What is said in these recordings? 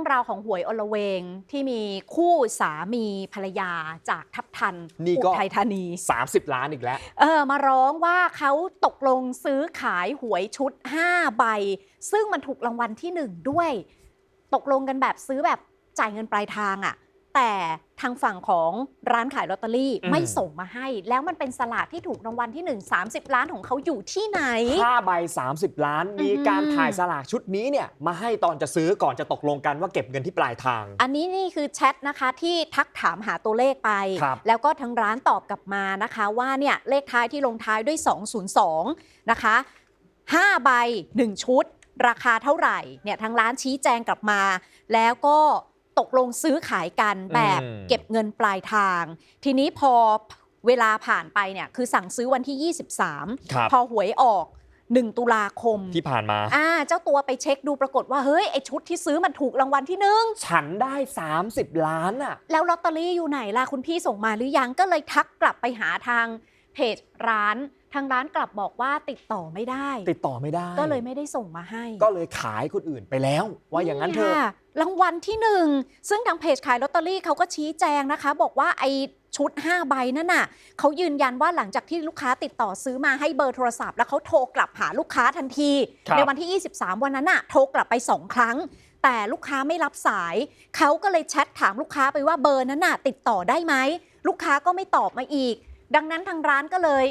รื่องราวของหวยอลเวงที่มีคู่สามีภรรยาจากทับทันนี่ก็อุทัยธานี 30 ล้านอีกแล้ว เออ มาร้องว่าเขาตกลงซื้อขายหวยชุด 5 ใบ ซึ่งมันถูกรางวัลที่ 1 ด้วย ตกลงกันแบบซื้อแบบจ่ายเงินปลายทางอะ่ะ แต่ทางฝั่งของร้านขายลอตเตอรี่อืมไม่ส่งมาให้ แล้วมันเป็นสลากที่ถูกรางวัลที่ 1 30 ล้านของเขาอยู่ที่ไหนค่าใบ 30 ล้าน มีการถ่ายสลากชุดนี้เนี่ยมาให้ตอนจะซื้อก่อนจะตกลงกันว่าเก็บเงินที่ปลายทาง อันนี้นี่คือแชทนะคะที่ทักถามหาตัวเลขไปครับแล้วก็ทางร้านตอบกลับมานะคะว่าเนี่ยเลขท้ายที่ลงท้ายด้วย 202 นะคะ5ใบ 1 ชุด ราคาเท่าไหร่เนี่ยทางร้านชี้แจงกลับมา แล้วก็ ตกลงซื้อขายกันแบบอืมเก็บเงินปลายทาง ทีนี้พอเวลาผ่านไปเนี่ยคือสั่งซื้อวันที่ 23ครับพอหวยออก1ตุลาคมที่ผ่านมา อ่า เจ้าตัวไปเช็คดูปรากฏว่าเฮ้ยไอชุดที่ซื้อมันถูกรางวัลที่หนึ่งฉันได้ 30 ล้านอะแล้วลอตเตอรี่อยู่ไหนล่ะคุณพี่ส่งมาหรือยังก็เลยทักกลับไปหาทาง เพจร้านทางร้านกลับบอกว่าติดต่อไม่ได้ ติดต่อไม่ได้ ก็เลยไม่ได้ส่งมาให้ ก็เลยขายคนอื่นไปแล้ว ว่าอย่างนั้นเถอะค่ะรางวัลที่หนึ่งซึ่งทางเพจขายลอตเตอรี่เขาก็ชี้แจงนะคะ บอกว่าไอ้ชุด 5 ใบนั่นน่ะเขายืนยันว่าหลังจากที่ลูกค้าติดต่อซื้อมาให้เบอร์โทรศัพท์ แล้วเขาโทรกลับหาลูกค้าทันทีครับในวันที่ 23 วันนั้นน่ะโทรกลับไป 2 ครั้ง แต่ลูกค้าไม่รับสาย เขาก็เลยแชทถามลูกค้าไปว่าเบอร์นั้นน่ะติดต่อได้ไหมลูกค้าก็ไม่ตอบมาอีก ดังนั้นทางร้านก็เลย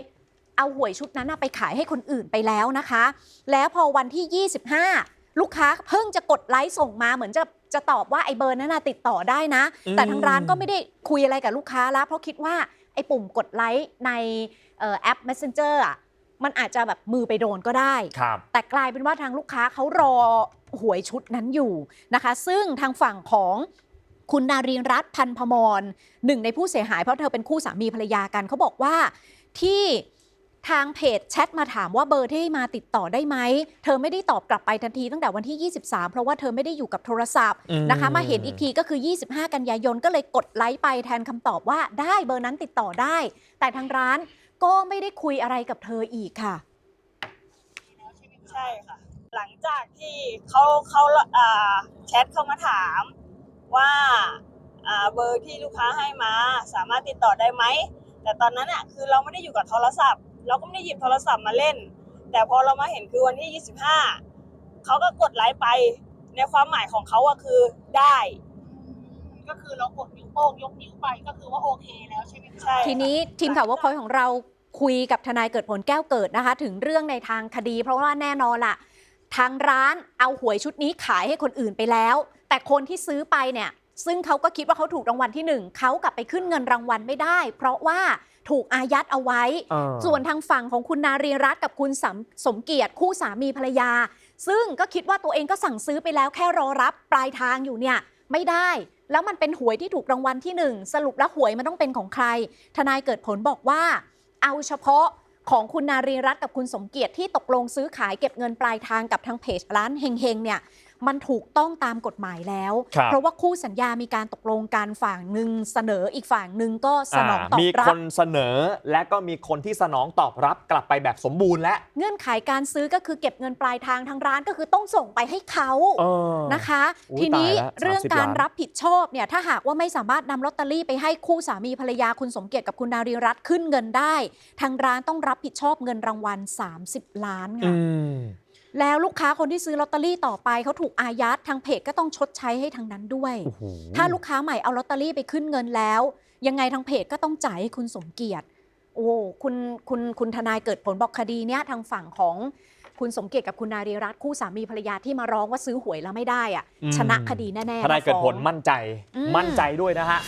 เอาหวยชุดนั้นน่ะไปขายให้คนอื่นไปแล้วนะคะ แล้วพอวันที่ 25 ลูกค้าเพิ่งจะกดไลค์ส่งมาเหมือนจะจะตอบว่าไอ้เบอร์นั้นน่ะติดต่อได้นะอืมแต่ทางร้านก็ไม่ได้คุยอะไรกับลูกค้าแล้วเพราะคิดว่าไอ้ปุ่มกดไลค์ในเอ่อแอป Messenger อะมันอาจจะแบบมือไปโดนก็ได้ครับแต่กลายเป็นว่าทางลูกค้าเขารอหวยชุดนั้นอยู่นะคะ ซึ่งทางฝั่งของ คุณนารีรัตน์พันพมรหนึ่งในผู้เสียหายเพราะเธอเป็นคู่สามีภรรยากันเขาบอกว่าที่ทางเพจแชทมาถามว่าเบอร์ที่มาติดต่อได้ไหม เธอไม่ได้ตอบกลับไปทันทีตั้งแต่วันที่ 23 เพราะว่าเธอไม่ได้อยู่กับโทรศัพท์อืมนะคะ มาเห็นอีกทีก็คือ 25 กันยายนก็เลยกดไลค์ไปแทนคำตอบว่าได้เบอร์นั้นติดต่อได้ แต่ทางร้านก็ไม่ได้คุยอะไรกับเธออีกค่ะ ใช่ค่ะ หลังจากที่เขาเขาอ่าแชทเข้ามาถาม ว่าอ่าเบอร์ที่ลูกค้าให้มาสามารถติดต่อได้ไหม แต่ตอนนั้นอะคือเราไม่ได้อยู่กับโทรศัพท์ เราก็ไม่ได้หยิบโทรศัพท์มาเล่น แต่พอเรามาเห็นคือวันที่ 25เขาก็กดไลค์ไป ในความหมายของเขาอะคือได้ ก็คือเรากดนิ้วโป้งยกนิ้วไปก็คือว่าโอเคแล้วใช่ไหมคะใช่ทีนี้ทีมข่าวว่าพอยของเราคุยกับทนายเกิดผลแก้วเกิดนะคะ ถึงเรื่องในทางคดี เพราะว่าแน่นอนล่ะ ทางร้านเอาหวยชุดนี้ขายให้คนอื่นไปแล้ว แต่คนที่ซื้อไปเนี่ยซึ่งเขาก็คิดว่าเขาถูกรางวัลที่หนึ่งเขากลับไปขึ้นเงินรางวัลไม่ได้ เพราะว่าถูกอายัดเอาไว้เออส่วนทางฝั่งของคุณนารีรัตน์กับคุณสมสมเกียรติคู่สามีภรรยา ซึ่งก็คิดว่าตัวเองก็สั่งซื้อไปแล้วแค่รอรับปลายทางอยู่เนี่ยไม่ได้ แล้วมันเป็นหวยที่ถูกรางวัลที่หนึ่งสรุปแล้วหวยมันต้องเป็นของใคร ทนายเกิดผลบอกว่า เอาเฉพาะของคุณนารีรัตน์กับคุณสมเกียรติที่ตกลงซื้อขายเก็บเงินปลายทางกับทางเพจร้านเฮงๆเนี่ย มันถูกต้องตามกฎหมายแล้วครับเพราะว่าคู่สัญญามีการตกลงกันฝั่งหนึ่งเสนออีกฝั่งหนึ่งก็สนองตอมีบรัคบนเสนอและก็มีคนที่สนองตอบรับกลับไปแบบสมบูรณ์แล้วเงื่อนไขการซื้อก็คือเก็บเงินปลายทางทางร้านก็คือต้องส่งไปให้เขาเออนะคะอุ๊ยทีนี้ตายแล้วเรื่อง30การล้านรับผิดชอบเนี่ยถ้าหากว่าไม่สามารถนำลอตเตอรี่ไปให้คู่สามีภรรยาคุณสมเกียรติกับคุณนารีรัตน์ขึ้นเงินได้ ทางร้านต้องรับผิดชอบเงินรางวัล 30 ล้านอืค่ะม แล้วลูกค้าคนที่ซื้อลอตเตอรี่ต่อไปเขาถูกอายัดทางเพจก็ต้องชดใช้ให้ทางนั้นด้วย โอ้โหถ้าลูกค้าใหม่เอาลอตเตอรี่ไปขึ้นเงินแล้ว ยังไงทางเพจก็ต้องจ่ายให้คุณสมเกียรติ โอ้คุณคุณคุณทนายเกิดผลบอกคดีเนี้ยทางฝั่งของคุณสมเกียรติกับคุณนารีรัตน์คู่สามีภรรยาที่มาร้องว่าซื้อหวยแล้วไม่ได้อะอืมชนะคดีแน่ๆทนายเกิดผลฟ้อง มั่นใจ อืม มั่นใจด้วยนะฮะ